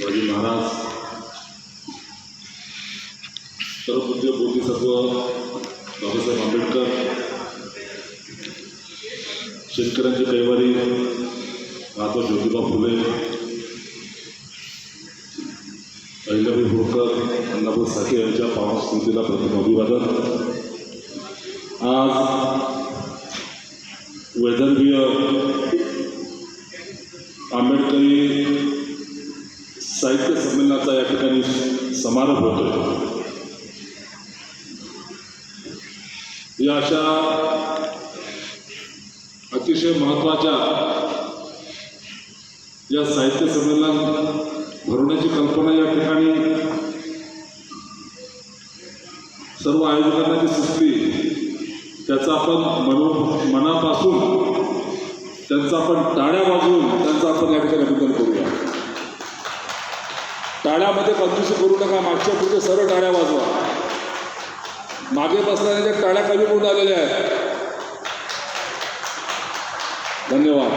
शिवाजी महाराज सर्वपूज्य बोधिसत्व बाबासाहेब आंबेडकर शेतकऱ्यांचे कैवारी महात्मा ज्योतिबा फुले अहिल्याबाई होळकर अण्णाभाऊ साठे यांच्या पावन स्मृतीला प्रथम अभिवादन. आज समारोप होतो. या अशा अतिशय महत्त्वाच्या या साहित्य संमेलन भरवण्याची कल्पना या ठिकाणी सर्व आयोजकांना जी सुचली त्याचा आपण मनो मनापासून त्यांचा आपण टाळ्या वाजवून त्यांचा आपण या ठिकाणी अभिनंदन करूया. टाळ्यामध्ये कंजूशी करू नका मागच्या पुढे सरळ टाळ्या वाजवा. मागे बसणाऱ्या टाळ्या कमी होऊन आलेल्या आहेत. धन्यवाद.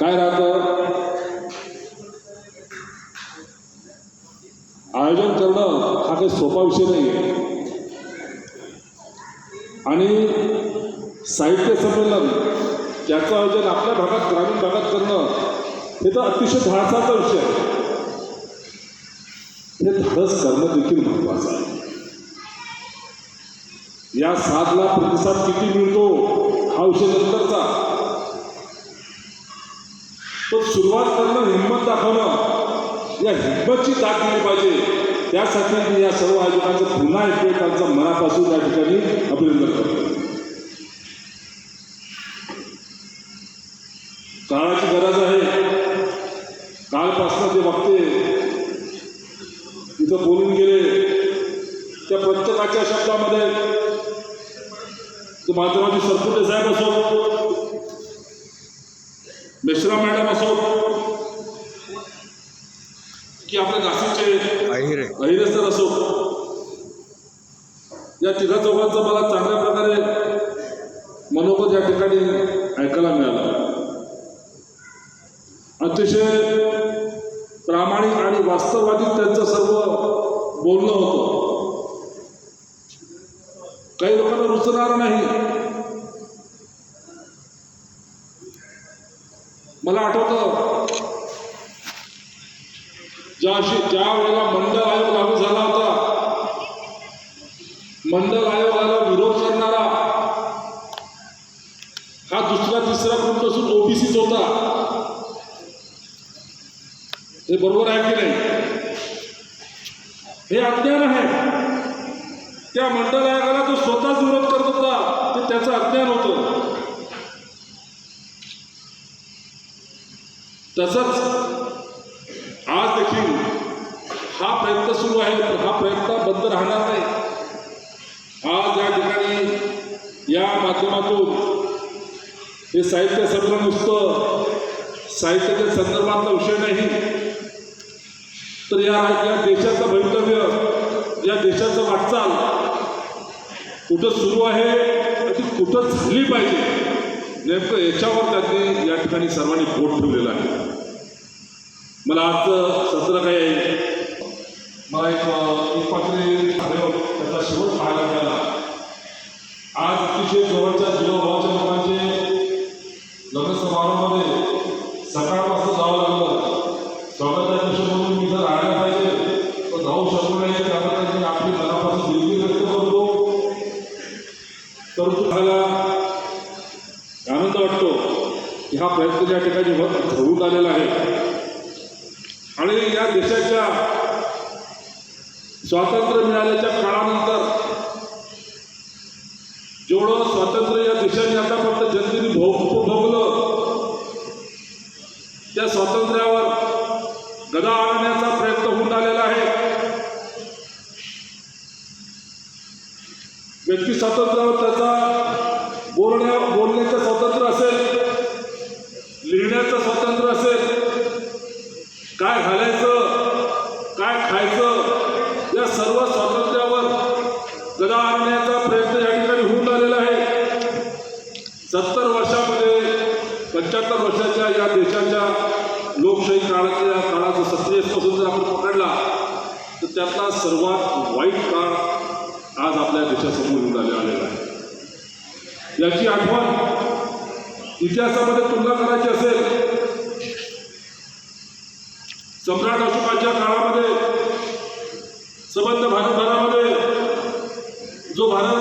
काय राहतं? आयोजन करणं हा काही सोपा विषय नाही आहे आणि साहित्य संमेलन त्याचं आयोजन आपल्या भागात ग्रामीण भागात करणं हे तर अतिशय धाडसाचा विषय आहे. हे धाडस करणं देखील महत्वाचं आहे. या साधला प्रतिसाद किती मिळतो हा विषय नंतरचा. तर सुरुवात करणं हिंमत दाखवणं या हिंमतची दाख दिली पाहिजे त्यासाठी मी या सर्व आयोजकांचं पुन्हा एकमेकांचं मनापासून या ठिकाणी अभिनंदन करतो. सरपुटे साहेब असो? मिश्रा मॅडम असो? की आपले नाशिकचे अहिरे. अहिरे सर असो? या तिघा चौघांचं मला चांगल्या प्रकारे मनोगत या ठिकाणी ऐकायला मिळालं. अतिशय प्रामाणिक आणि वास्तववादी त्यांचं सर्व बोलणं होतं. काही लोकांना रुचणारं नाही. मला आठवतं. ज्या ज्या वेळेला मंडळ आयोग लागू झाला होता मंडळ आयोगाला विरोध करणारा हा दुसरा तिसरा ग्रुप असून ओबीसीच होता. हे बरोबर आहे की नाही? हे अज्ञान आहे. त्या मंडळ आयोग तो स्वतःच विरोध करत होता ते त्याचं अज्ञान होतं तसंच आज देखील हा प्रयत्न सुरू आहे हा प्रयत्न बंद राहणार नाही. आज या ठिकाणी या माध्यमातून हे साहित्य संमेलन नुसतं साहित्याच्या संदर्भातला विषय नाही. तर या या देशाचं भवितव्य या देशाचं वाटचाल कुठं सुरू आहे ती कुठं झाली पाहिजे नेमकं याच्यावर त्यांनी या ठिकाणी सर्वांनी बोट ठेवलेलं आहे. तर आजचं सत्र काय आहे. मला एक पात्री झाल्यावर त्याचा शेवट पाहायला मिळाला. आज अतिशय जवळच्या जीवभावाच्या लोकांचे लग्न समारंभामध्ये सकाळपासून जावं लागलं. स्वागताच्या दिवशी म्हणून मी जर राहायला पाहिजे तर जाऊ शकलो नाही. त्याबद्दल मी आपली मनापासून दिलगिरी व्यक्त करतो. परंतु मला आनंद वाटतो की हा प्रयत्न या ठिकाणी होत होऊन आलेला आहे. देशाच्या स्वातंत्र्य मिळाल्याच्या काळानंतर जेवढं स्वातंत्र्य या देशाने आतापर्यंत जनतेने भोग त्या स्वातंत्र्यावर गदा सत्तर काळातल्या काळाचा सत्तेपासून जर आपण पकडला तर त्यातला सर्वात वाईट काळ आज आपल्या देशासमोर येऊन आलेला आहे. याची आठवण इतिहासामध्ये तुलना करायची असेल सम्राट अशोकाच्या काळामध्ये संबंध भारतभरामध्ये जो भारत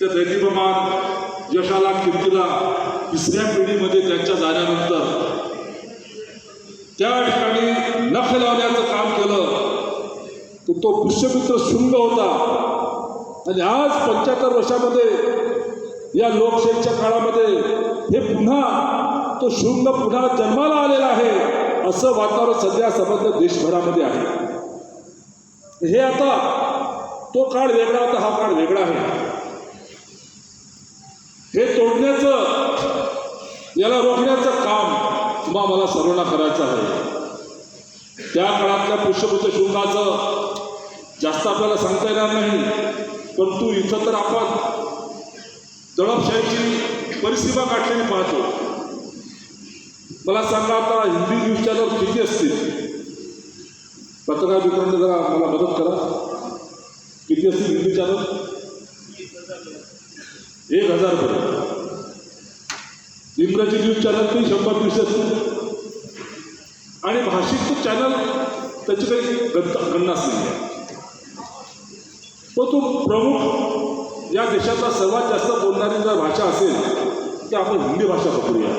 त्या दैदिप्यमान यशाला कीर्तीला तिसऱ्या पिढीमध्ये त्यांच्या जाण्यानंतर त्या ठिकाणी नख लावण्याचं काम केलं तर तो पुष्यमित्र शृंग होता. आणि आज पंच्याहत्तर वर्षामध्ये या लोकशाहीच्या काळामध्ये हे पुन्हा तो शृंग पुन्हा जन्माला आलेला आहे असं वातावरण सध्या समग्र देशभरामध्ये आहे. हे आता तो काळ वेगळा होता हा काळ वेगळा आहे. रोखण्याचं याला रोखण्याचं काम तुम्हा मला सर्वांना करायचं आहे. त्या काळातल्या पुष्यपुत्र शृंगाचं जास्त आपल्याला सांगता येणार नाही परंतु इथं तर आपण दडपशाहीची परिसीमा गाठलेली पाहतो. मला सांगा आता हिंदी न्यूज चॅनल किती असतील? पत्रकार मित्रांनी जरा मला मदत करा. किती असतील हिंदी चॅनल एक हजार इंग्रजी न्यूज चॅनल ते शंभर दीडशे असतील आणि भाषिक चॅनल त्याची काही गंत गन्नास नाही. आहे तो तो प्रमुख या देशातला सर्वात जास्त बोलणारी जर भाषा असेल तर आपण हिंदी भाषा पकडूया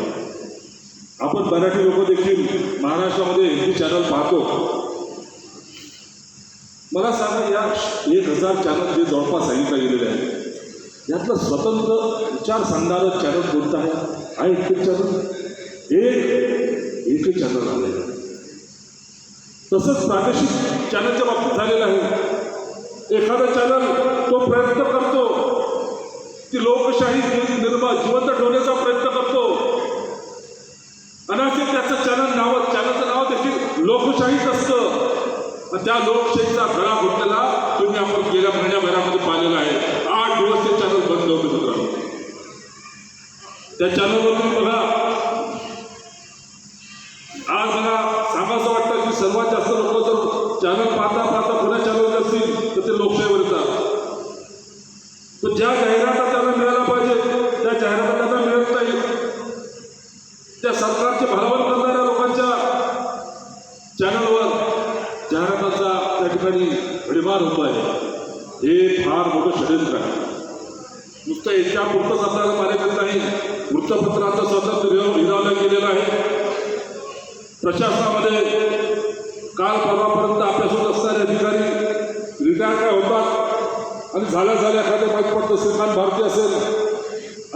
आपण मराठी लोक देखील महाराष्ट्रामध्ये हिंदी चॅनल पाहतो. मला सांगा या एक हजार चॅनल जे जवळपास सांगितलं गेलेले आहे यातलं स्वतंत्र विचार सांगणारं चॅनल कोणतं आहे? आहे एकच चॅनल एक एकच चॅनल आलेलं आहे. तसंच प्रादेशिक चॅनलच्या बाबतीत झालेलं आहे. एखादा चॅनल तो प्रयत्न करतो की लोकशाही निर्माण जिवंत ठेवण्याचा प्रयत्न करतो. अनाचे त्याचं चॅनल नाव चॅनलचं नाव देखील लोकशाहीच असतं. त्या लोकशाहीचा गळा घुटलेला तुम्ही आपण गेल्या महिन्याभरामध्ये पाहिलेला आहे. ते चॅनल बंद होते. मित्रांनो त्या चॅनलवर तुम्ही बघा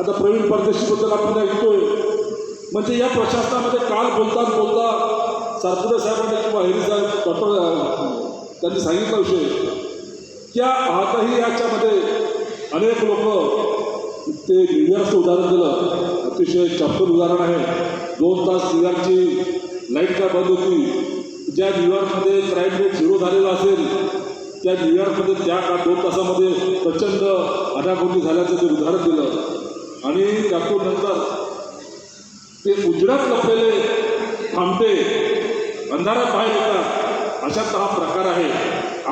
आता प्रवीण परदेशीबद्दल आपण ऐकतोय म्हणजे या प्रशासनामध्ये काल बोलता बोलता सारपुडे साहेबांनी किंवा हेरी साहेब डॉक्टर त्यांनी सांगितला विषय त्या आताही याच्यामध्ये अनेक लोक ते न्यूयॉर्कचं उदाहरण दिलं. अतिशय चप्पल उदाहरण आहे. दोन तास न्यूयॉर्कची लाइट काय बंद होती? ज्या न्यूयॉर्कमध्ये क्राईम रेट झिरो झालेला असेल त्या न्यूयॉर्कमध्ये त्या दोन तासामध्ये प्रचंड अनागोंदी झाल्याचं ते उदाहरण दिलं. आणि त्यातून नंतर ते उजड्यात लपलेले थांबते अंधारात बाहेर येतात. अशातला हा प्रकार आहे.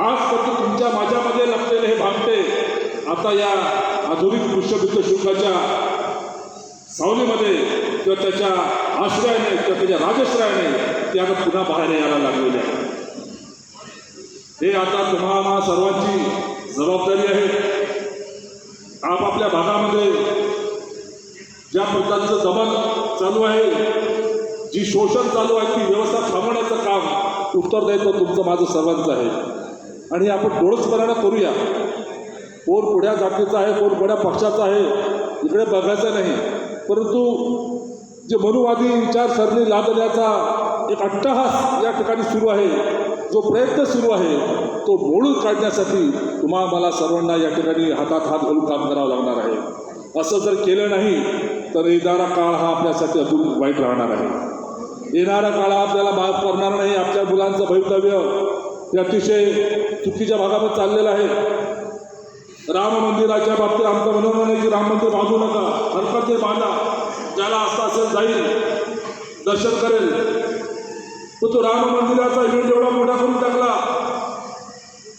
आज फक्त तुमच्या माझ्यामध्ये लपलेले हे भांबते आता या आधुनिक पृष्ठभूत शुल्काच्या सावलीमध्ये किंवा त्याच्या आश्रयाने किंवा त्याच्या राजश्रयाने ते आता पुन्हा बाहेर यायला लागलेले आहे हे आता तुम्हाला सर्वांची जबाबदारी आहे. आपापल्या भागामध्ये ज्या प्रकारचं दमन चालू आहे जी शोषण चालू आहे ती व्यवस्था थांबवण्याचं काम उत्तरदायित्व तुमचं माझं सर्वांचं आहे. आणि हे आपण डोळसपणानं करूया. कोण कुठ्या जातीचा आहे कोण कुठ्या पक्षाचा आहे इकडे बघायचं नाही. परंतु जे मनुवादी विचारसरणी लादण्याचा एक अट्टहास या ठिकाणी सुरू आहे जो प्रयत्न सुरू आहे तो मोडून काढण्यासाठी तुम्हा मला सर्वांना या ठिकाणी हातात हात घालून काम करावं लागणार आहे. असं जर केलं नाही तर येणारा काळ हा आपल्यासाठी अजून वाईट राहणार आहे. येणारा काळ हा आपल्याला भाग करणार नाही. आपल्या मुलांचं भवितव्य हे अतिशय चुकीच्या भागामध्ये चाललेलं आहे. राम मंदिराच्या बाबतीत आमचं म्हणून आहे की राम मंदिर बांधू नका. हरकत ते बांधा. ज्याला असता असेल जाईल. दर्शन करेल. पण तो राम मंदिराचा इव्हेंट एवढा मोठा करून टाकला.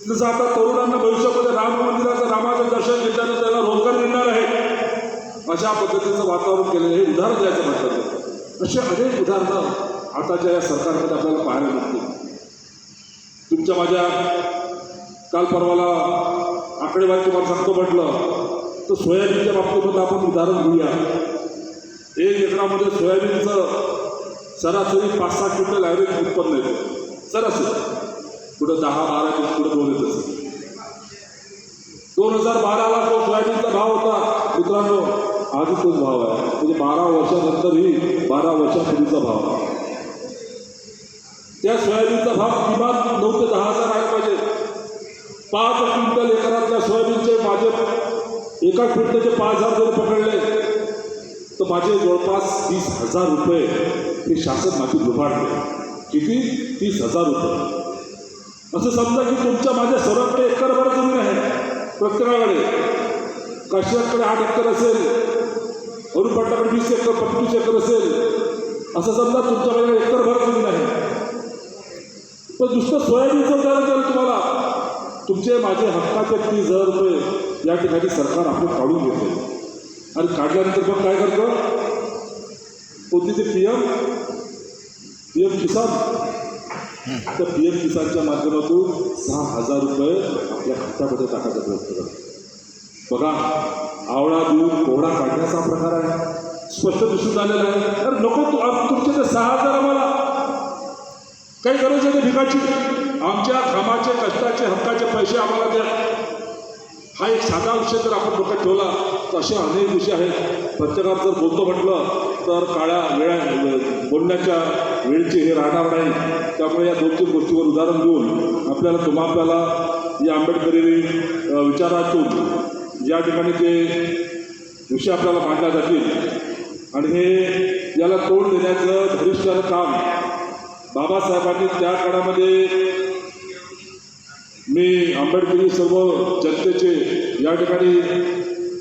जसं आता तरुणांना भविष्यामध्ये राम मंदिराचं रामाचं दर्शन घेतल्यानं त्याला रोजगार मिळणार आहे. अशा पद्धतीचं वातावरण केलेलं हे उदाहरण द्यायचं म्हटलं असे अनेक उदाहरणं आताच्या या सरकारमध्ये आपल्याला पाहायला मिळतील. तुमच्या माझ्या काल परवाला आकडेवारी तुम्हाला सांगतो म्हटलं तर सोयाबीनच्या बाबतीमध्ये आपण उदाहरण घेऊया. एक एकरामध्ये सोयाबीनचं सरासरी पाच सहा क्विंटल ॲव्हरेज उत्पन्न येतं. सरासरी. कुठं दहा बारा किंवा कुठं दोन येत. असेल दोन हजार बाराला जो सोयाबीनचा भाव होता मित्रांनो आजही तोच भाव आहे. म्हणजे बारा वर्षानंतरही बारा वर्षापूर्वीचा भाव आहे. त्या सोयाबीनचा भाव किमान नऊ ते दहा हजार आहे पाहिजे. पाच क्विंटल एकरातल्या सोयाबीनचे माझे एका क्विंटलचे पाच हजार जर पकडले तर माझे जवळपास तीस हजार रुपये हे शासन माझी लुबाडले किती? तीस हजार रुपये. असं समजा की तुमच्या माझ्या सर्वांकडे एकरभर जमीन आहे प्रत्येकाकडे. कशाकडे आठ एकर असेल वरून पाटलाकडे वीस एकर पंचवीस एकर असेल असं समजा तुमच्याकडे एकतर एकरभर जमीन आहे. पण दुसरं सोयाबीनचं उदाहरण द्याल तुम्हाला तुमचे माझे हक्काचे तीस हजार रुपये या ठिकाणी सरकार आपण काढून घेते. आणि काढल्यानंतर मग काय करतं? कोणती ते P M P M Kisan? त्या पी एम किसानच्या माध्यमातून सहा हजार रुपये आपल्या खात्यामध्ये टाकायचा प्रयत्न करतो बघा आवळा दूध कोवडा काढण्याचा प्रकार आहे. स्पष्ट दिसून आलेला आहे. तर नको तू तुमचे ते सहा हजार आम्हाला. काही गरज आहे भिकाची? आमच्या कामाचे कष्टाचे हक्काचे पैसे आम्हाला द्या. हा एक साधा विषय जर आपण डोक्यात ठेवला तर असे अनेक विषय आहेत. प्रत्येकात जर बोलतो म्हटलं तर काळ्या वेळा बोलण्याच्या वेळची हे राहणार नाही त्यामुळे या दोन तीन गोष्टीवर उदाहरण देऊन आपल्याला तुम्हा आपल्याला या आंबेडकरी विचारातून या ठिकाणी ते विषय आपल्याला मांडल्या जातील आणि हे याला तोंड देण्याचं भविष्याचं काम बाबासाहेबांनी त्या काळामध्ये मी आंबेडकरी सर्व जनतेचे या ठिकाणी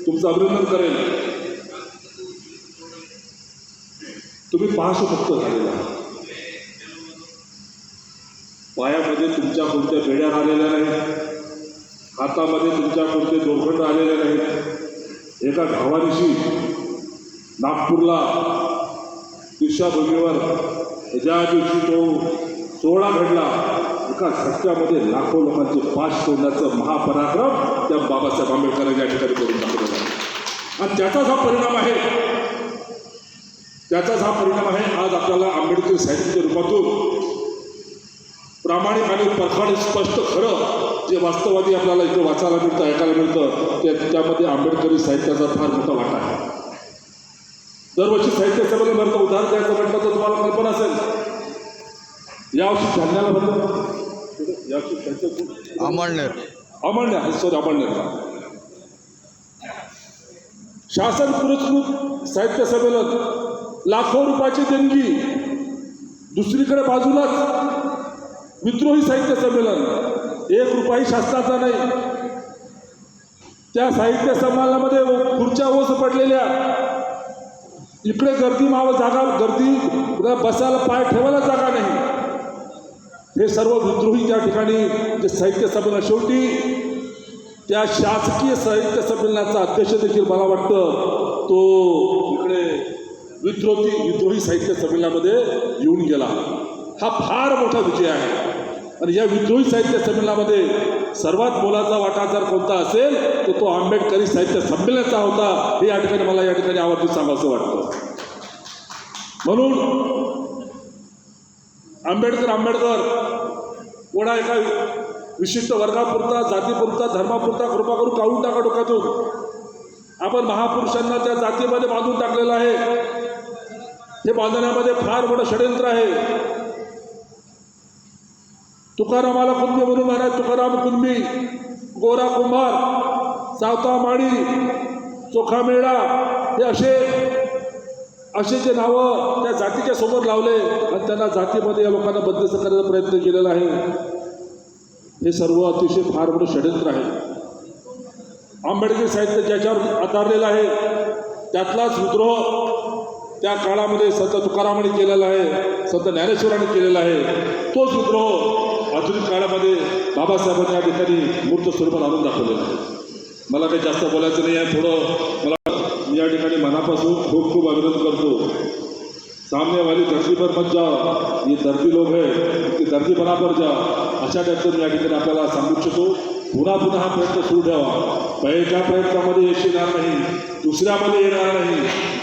तुमचं अभिनंदन करेन तुम्ही पाशमुक्त झालेला. पायामध्ये तुमच्या कोणत्या बेड्या राहिलेल्या नाहीत? हातामध्ये तुमच्या कोणते दोरखंड आलेले नाहीत. एका गावानिशी नागपूरला दिशाभूमीवर ज्या दिवशी तो सोहळा घडला एका झटक्यामध्ये लाखो लोकांचे पाश सोडण्याचं महापराक्रम त्या बाबासाहेब आंबेडकरांनी या ठिकाणी करून दाखवलेला आहे. आणि त्याचाच हा परिणाम आहे. त्याचाच हा परिणाम आहे. आज आपल्याला आंबेडकर साहित्याच्या रूपातून प्रामाणिक आणि परखाड स्पष्ट खरं जे वास्तववादी आपल्याला इथे वाचायला मिळतं ऐकायला मिळतं त्या त्यामध्ये आंबेडकरी साहित्याचा फार मोठा वाटा आहे. दरवर्षी साहित्य संमेलन भरतं. उदाहरण द्यायचं म्हटलं तर तुम्हाला कल्पना असेल. यावर्षी जालन्याला भरतं. यावर्षी साहित्य अमळनेर. अमळनेर सॉरी अमळनेर. शासन पुरस्कृत साहित्य संमेलन. लाखो रुपयाची देणगी. दुसरीकडे बाजूलाच विद्रोही साहित्य संमेलन. एक रुपयाही शासनाचा नाही. त्या साहित्य संमेलनामध्ये खुर्च्या ओस पडलेल्या. इकडे गर्दी माव जागा गर्दी बसायला पाय ठेवायला जागा नाही. हे सर्व विद्रोही त्या ठिकाणी जे साहित्य संमेलन शेवटी त्या शासकीय साहित्य संमेलनाचा अध्यक्ष देखील मला वाटतं तो इकडे विद्रोही विद्रोही साहित्य संमेलनामध्ये येऊन गेला. हा फार मोठा विजय आहे. आणि या विद्रोही साहित्य संमेलनामध्ये सर्वात मोलाचा वाटा जर कोणता असेल तर तो आंबेडकरी साहित्य संमेलनाचा होता. हे या ठिकाणी मला या ठिकाणी आवर्जून सांगावंसं वाटतं. म्हणून आंबेडकर आंबेडकर कोणा एका विशिष्ट वर्गापुरता जातीपुरता धर्मापुरता कृपा करून काढून टाका डोक्यातून? आपण महापुरुषांना त्या जातीमध्ये बांधून टाकलेलं आहे. हे बांधण्यामध्ये फार मोठं षडयंत्र आहे. तुकारामाला कुणबी म्हणून म्हणा तुकाराम कुणबी गोरा कुंभार सावता माळी चोखा मेळा हे असे असे जे नावं त्या जातीच्या समोर लावले आणि त्यांना जातीमध्ये या लोकांना बंदिस्त करण्याचा प्रयत्न केलेला आहे. हे सर्व अतिशय फार मोठं षडयंत्र आहे. आंबेडकर साहित्य ज्याच्यावर आधारलेलं आहे त्यातलाच विद्रोह त्या काळामध्ये संत तुकारामाने केलेला आहे संत ज्ञानेश्वरांनी केलेला आहे. तोच विद्रोह आधुनिक काळामध्ये बाबासाहेबांनी या ठिकाणी मूर्त स्वरूपात आणून दाखवलेला आहे मला काही जास्त बोलायचं नाही आहे. थोडं मला या ठिकाणी मनापासून खूप खूप अभिनंदन करतो. सामने वाली धरती पर मत जाओ ये दर्दी लोक आहे ते दर्दी बना पर जा. अशा टाईपचं मी या ठिकाणी आपल्याला सांगू इच्छितो. पुन्हा पुन्हा हा प्रयत्न सुरू ठेवा. पहिल्या प्रयत्नामध्ये यश येणार नाही. दुसऱ्यामध्ये येणार नाही.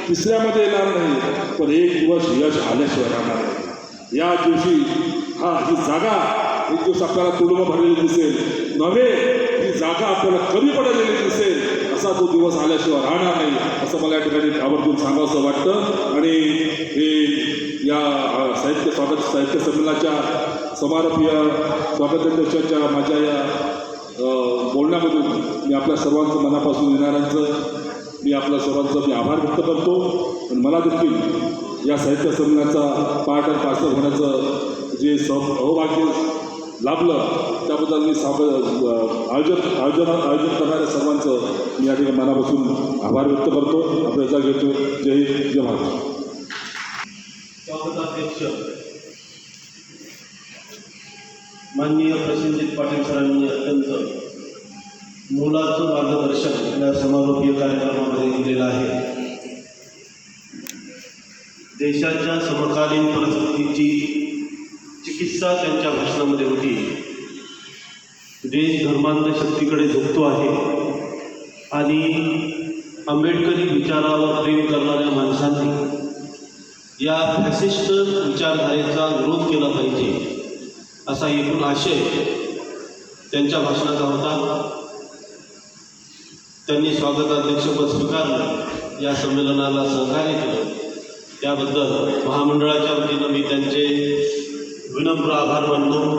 तिसऱ्यामध्ये येणार नाही. पण एक दिवस यश आल्याशिवाय राहणार या दिवशी हा ही जागा एक दिवस आपल्याला तुडुंब भरलेली दिसेल. नव्हे ही जागा आपल्याला कमी पडलेली दिसेल. असा तो दिवस आल्याशिवाय राहणार नाही असं मला या ठिकाणी आवर्जून सांगावंसं वाटतं. आणि हे या साहित्य स्वागत साहित्य संमेलनाच्या समारोपीय स्वागताध्यक्षांच्या माझ्या या बोलण्यामधून मी आपल्या सर्वांचं मनापासून येणाऱ्यांचं मी आपल्या सर्वांचं मी आभार व्यक्त करतो. आणि मला देखील या साहित्य संमेलनाचा पार्ट आणि पार्सल होण्याचं जे सह अहोभाग्य लाभलं. त्याबद्दल मी साब आयोजन आयोजन आयोजन करणाऱ्या सर्वांचं मी या ठिकाणी मनापासून आभार व्यक्त करतो. आपल्याचा घेतो जय हिंद जय महाराष्ट्र स्वागताध्यक्ष माननीय प्रसेनजित पाटील सरांनी अत्यंत मुलाचं मार्गदर्शन या समारोपीय कार्यक्रमामध्ये दिलेलं आहे. देशाच्या समकालीन परिस्थितीची चिकित्सा त्यांच्या भाषणामध्ये होती. देश धर्मांध शक्तीकडे झुकतो आहे. आणि आंबेडकरी विचारावर प्रेम करणाऱ्या माणसांनी या फॅसिस्ट विचारधारेचा विरोध केला पाहिजे असा एकूण आशय त्यांच्या भाषणाचा होता. त्यांनी स्वागताध्यक्षपद स्वीकारलं या संमेलनाला सहकार्य केलं. त्याबद्दल महामंडळाच्या वतीनं मी त्यांचे வினம்ராக வந்தும்